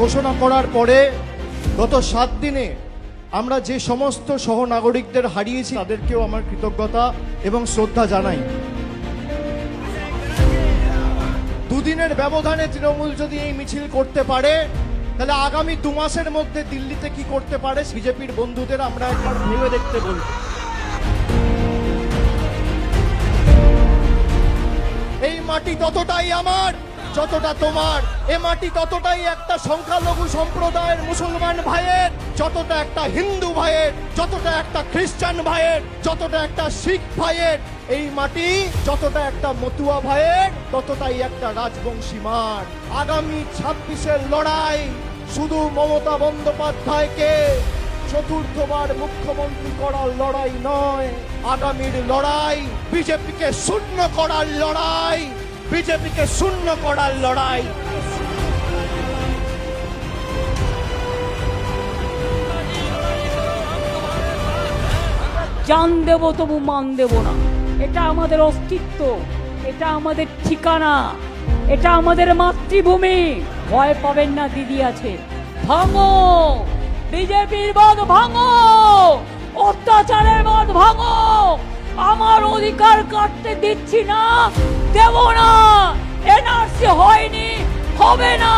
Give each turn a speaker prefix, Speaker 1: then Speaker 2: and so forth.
Speaker 1: ঘোষণা করার পরে গত সাত দিনে আমরা যে সমস্ত সহনাগরিকদের হারিয়েছি, তাদেরকেও আমার কৃতজ্ঞতা এবং শ্রদ্ধা জানাই। দুদিনের ব্যবধানে তৃণমূল যদি এই মিছিল করতে পারে, তাহলে আগামী দু মাসের মধ্যে দিল্লিতে কি করতে পারে বিজেপির বন্ধুদের আমরা একবার ভেবে দেখতে বলব। এই মাটি ততটাই আমার। যতটা তোমার, এ মাটি ততটাই একটা সংখ্যালঘু সম্প্রদায়ের মুসলমান ভাইয়ের, যতটা একটা হিন্দু ভাইয়ের, যতটা একটা খ্রিস্টান ভাইয়ের, যতটা একটা শিখ ভাইয়ের। এই মাটি যতটা একটা মতুয়া ভাইয়ের, ততটাই একটা রাজবংশী মাঠ আগামী ছাব্বিশের লড়াই শুধু মমতা বন্দ্যোপাধ্যায়কে চতুর্থবার মুখ্যমন্ত্রী করার লড়াই নয়, আগামীর লড়াই বিজেপিকে শূন্য করার লড়াই। বিজেপিকে শূন্য করার লড়াই।
Speaker 2: জান দেব তবু মান দেব না। এটা আমাদের অস্তিত্ব, এটা আমাদের ঠিকানা, এটা আমাদের মাতৃভূমি। ভয় পাবেন না, দিদি আছে। ভাঙো! বিজেপির বাদ ভাঙো! অত্যাচারের বাদ ভাঙো! আমার অধিকার কাটতে দিচ্ছি না। দেব না। এনআরসি হয়নি হবে না।